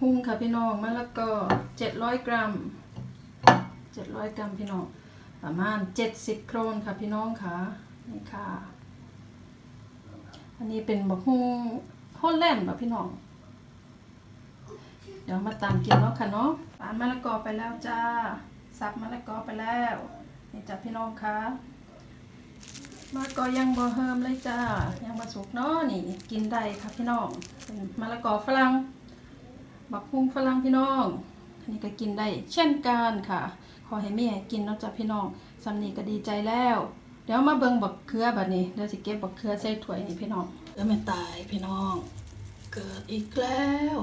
หุ้งค่ะพี่น้องมะละกอเจ็ดร้อยกรัมเจ็ดร้อยกรัมพี่น้อง ประมาณเจ็ดสิบโครนค่ะพี่น้องค่ะนี่ค่ะ อันนี้เป็นบักฮุ้งฮอลแลนด์บ่พี่น้อง เดี๋ยวมาตามกินเนาะค่ะเนาะปานมะละกอไปแล้วจ้าสับมะละกอไปแล้วนี่จ้ะพี่น้องค่ะมะละกอยังบ่เฮิมเลยจ้ายังบ่สุกเนาะนี่กินได้ค่ะพี่น้องเป็นมะละกอฝรั่ง บักฮุ้งฝรั่งพี่น้อง อันนี้ก็กินได้เช่นกันค่ะ ขอให้แม่กินเนาะจ้ะพี่น้องสำนีก็ดีใจแล้ว เดี๋ยวมาเบิ่งบักเขือบัดนี้เดี๋ยวสิเก็บบักเขือใส่ถ้วยนี่พี่น้องเออแม่ตายพี่น้อง เกิดอีกแล้ว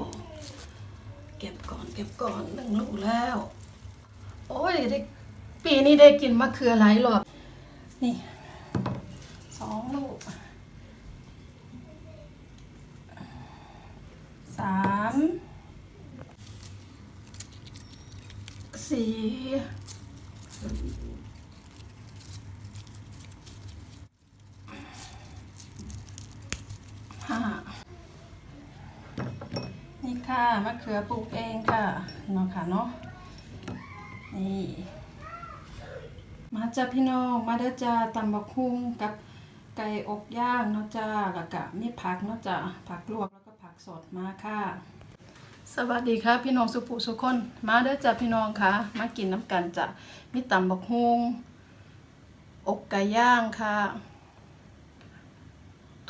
เก็บก่อนเก็บก่อนหนึ่งลูกแล้ว โอ้ยได้ปีนี้ได้กินมะเขือหลายรอบ นี่สองลูกสาม สี่ห้านี่ค่ะมะเขือปลูกเองค่ะเนาะค่ะเนาะ นี่ มาจ้าพี่น้อง มาเด้อจ้าตำบักหุ่งกับไก่อกย่างเนาะจ้าแล้วก็มีผักเนาะจ้าผักลวกแล้วก็ผักสดมาค่ะ สวัสดีค่ะพี่น้องสุปุสุคนมาเด้อจ้าพี่น้องค่ะ มากินน้ำกันจ้ะมีตำบักหุ่งอกไก่ย่างค่ะ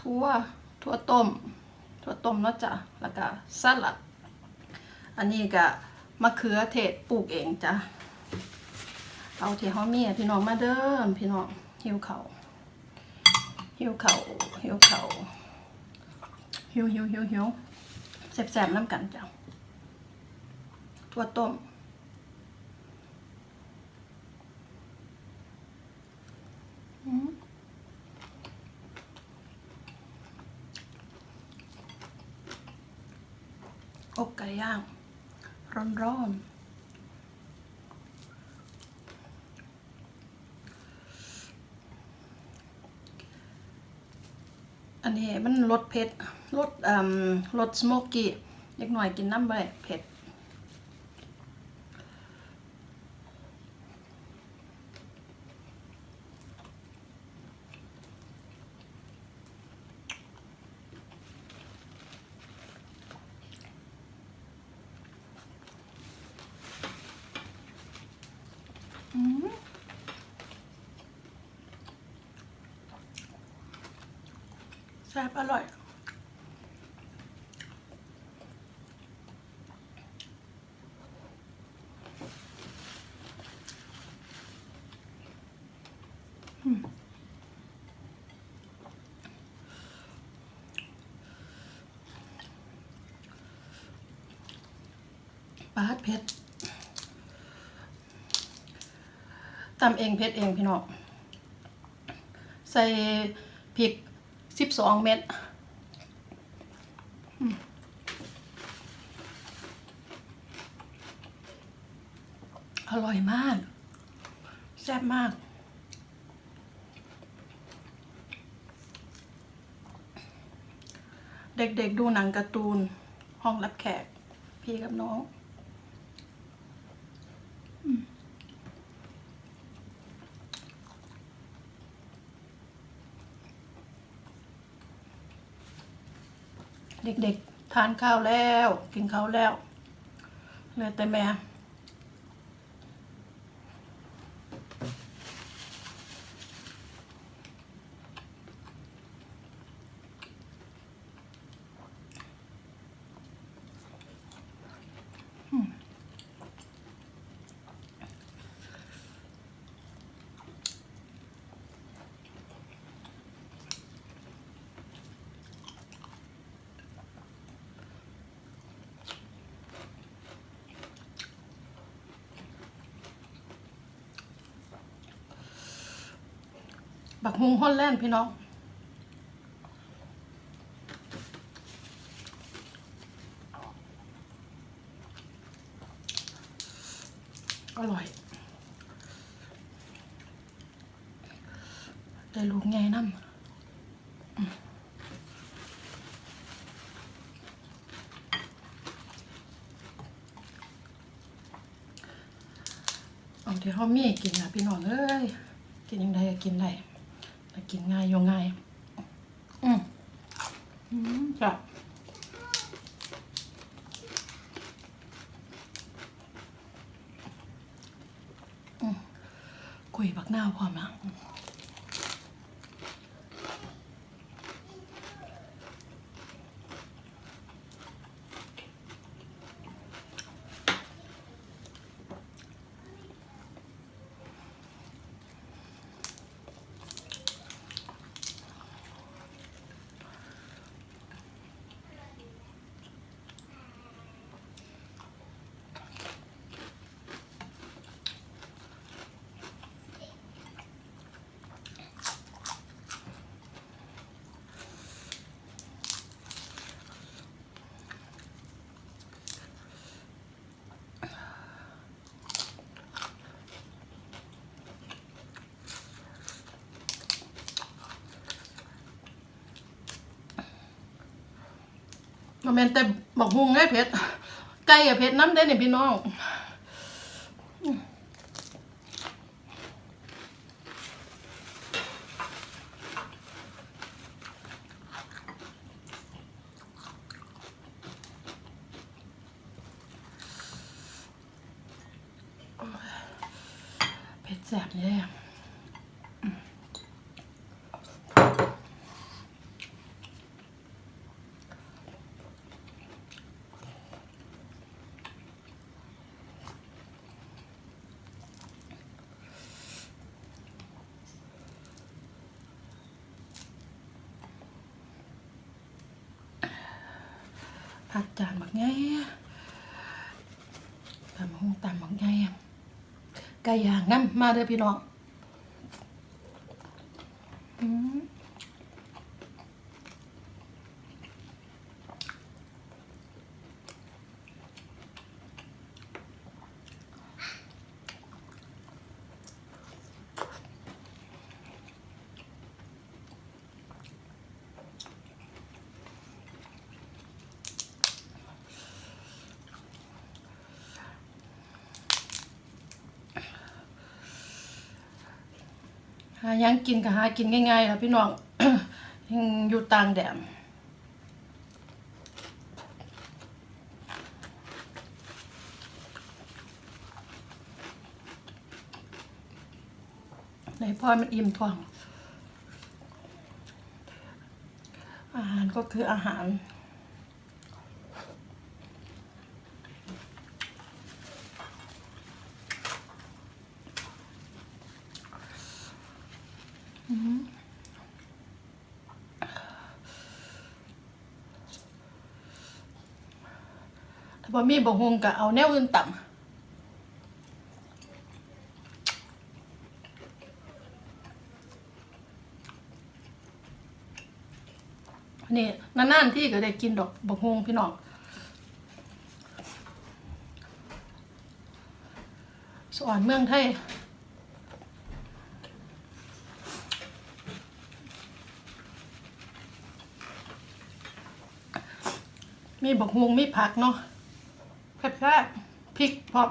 ทั่วทั่วต้มถั่วต้มเนาะจ้ะแล้วก็สลัด อันนี้ก็มะเขือเทศปลูกเองจ้ะเอาที่เฮามีพี่น้องมาเด้อพี่น้องหิวเขาหิวเขาหิวเขาหิวหิวหิวหิวแซ่บๆน้ำกันจ้ะ ถั่วต้ม อกไก่ย่าง ร้อนๆอันนี้มันรสเผ็ดรสอ่ารสสโมกกี้เล็กหน่อยกินน้ำไปเผ็ด แซ่บอร่อย ปลาดเผ็ดตำเองเผ็ดเองพี่น้อง ใส่พริก สองเม็ดอืมอร่อยมาก แซ่บมาก เด็กๆดูหนังการ์ตูน ห้องรับแขก พี่กับน้อง เด็กๆทานข้าวแล้ว กินข้าวแล้วเหลือแต่แม่ บักฮุงฮอนแลนด์พี่น้อง อร่อยได้ลูกไงน้ำเอาที่เขามีกินนะพี่น้องเอ้ยกินยังไงก็กินได้ แต่กินง่ายอยง่าย อืมอืมจ้ะอืมกุยบักหน้าวพร้อมนะ มันเป็นแต่บอกฮุงไงเพชรไก่อะเพชรน้ำได้เนี่ยพี่น้อง เผ็ดแสบเลยอะผักจานบักไงตำหงตำบักไง ไก่ย่างน้ำมาเด้อพี่น้องายังกินก็หากินง่ายๆล่ะพี่น้องยังอยู่ต่างแดนในพ่อมันอิ่มท้องอาหารก็คืออาหาร บ่มีบ่ฮงก็เอาแนวอื่นต่ำนี่นานๆที่ก็ได้กินดอกบ่ฮงพี่น้องสอนเมืองไทยมีบักฮวงมีผักเนาะ แค่พริกพร้อม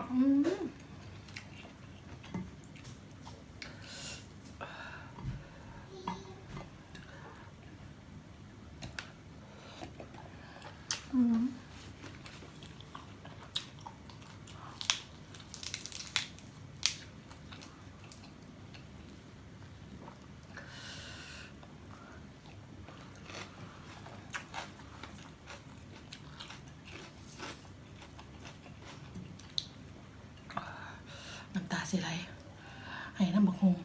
สิไหลให้น้ำบักฮง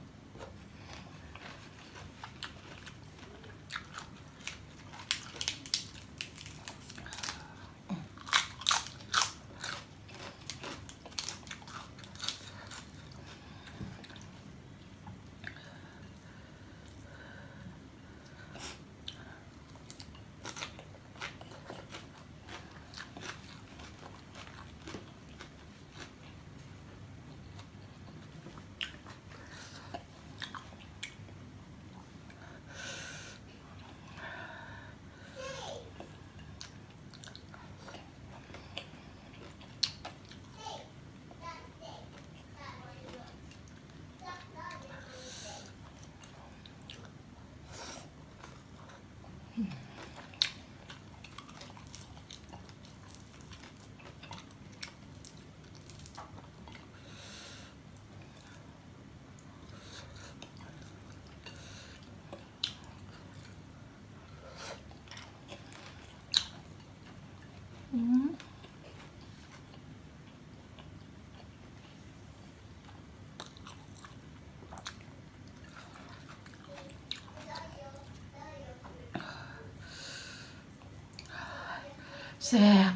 แซ่บ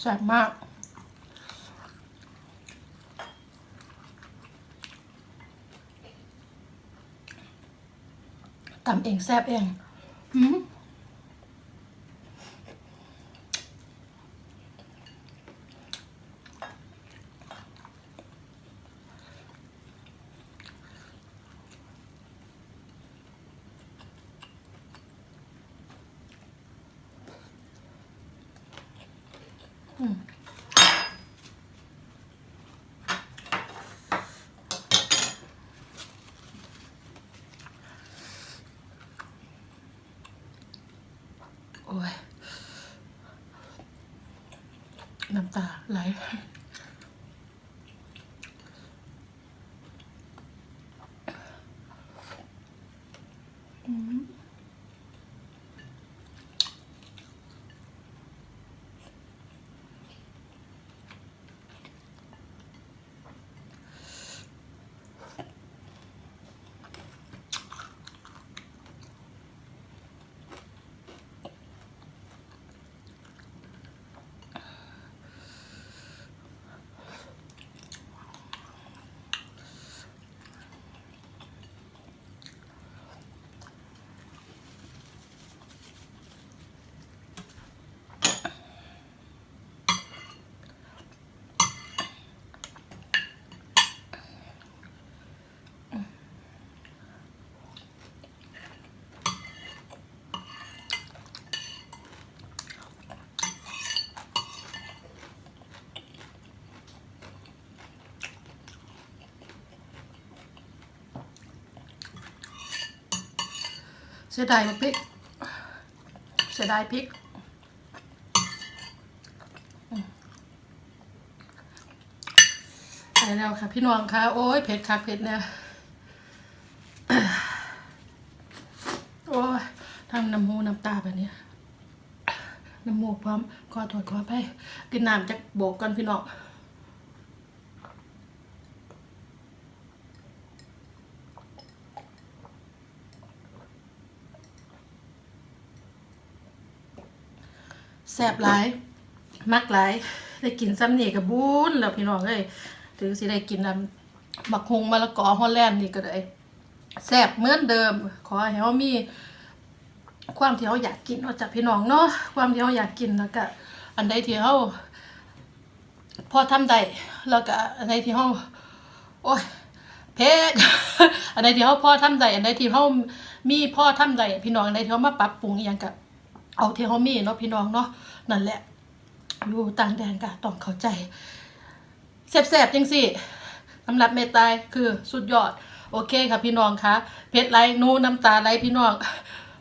แซ่บมากตำเองแซ่บเองหืม โอ้ยน้ำตาไหล อืม เสียดายพริก เสียดายพริก ไปแล้วค่ะ พี่น้องค่ะ โอ้ยเผ็ดคักเผ็ดเนี่ยโอ้ยทำน้ำหูน้ำตาแบบนี้น้ำมูกพร้อมขอโทษขอไป กินน้ำจากโบกก่อนพี่น้อง แซ่บหลาย มักหลาย ได้กินซ้ำนี่กับบุญแล้วพี่น้องเอ้ยถึงสิได้กินน้ำบักฮงมะละกอฮอลแลนด์นี่ก็ได้แซ่บเหมือนเดิม ขอให้เฮามี ความที่เราอยากกินเนาะจากพี่น้องเนาะความที่เราอยากกินแล้วก็อันใดที่เราพอทำได้แล้วก็อันใดที่เราโอ้ยเพชอันใดที่เราพอทำได้อันใดที่เรามีพ่อทำได้พี่น้องอันใดที่เรามาปรับปรุงอย่างก็ เอาเที่เรามีเนาะพี่น้องเนาะนั่นแหละ อยู่ต่างแดนกะต้องเข้าใจแสบๆจังสิสำหรับเมตายคือสุดยอด โอเคค่ะพี่น้องคะเพชรไรนูน้ำตาไลพี่น้อง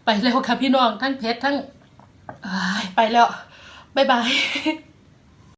ไปแล้วค่ะพี่น้องทั้งเพชรทั้งไปแล้วบ๊ายบาย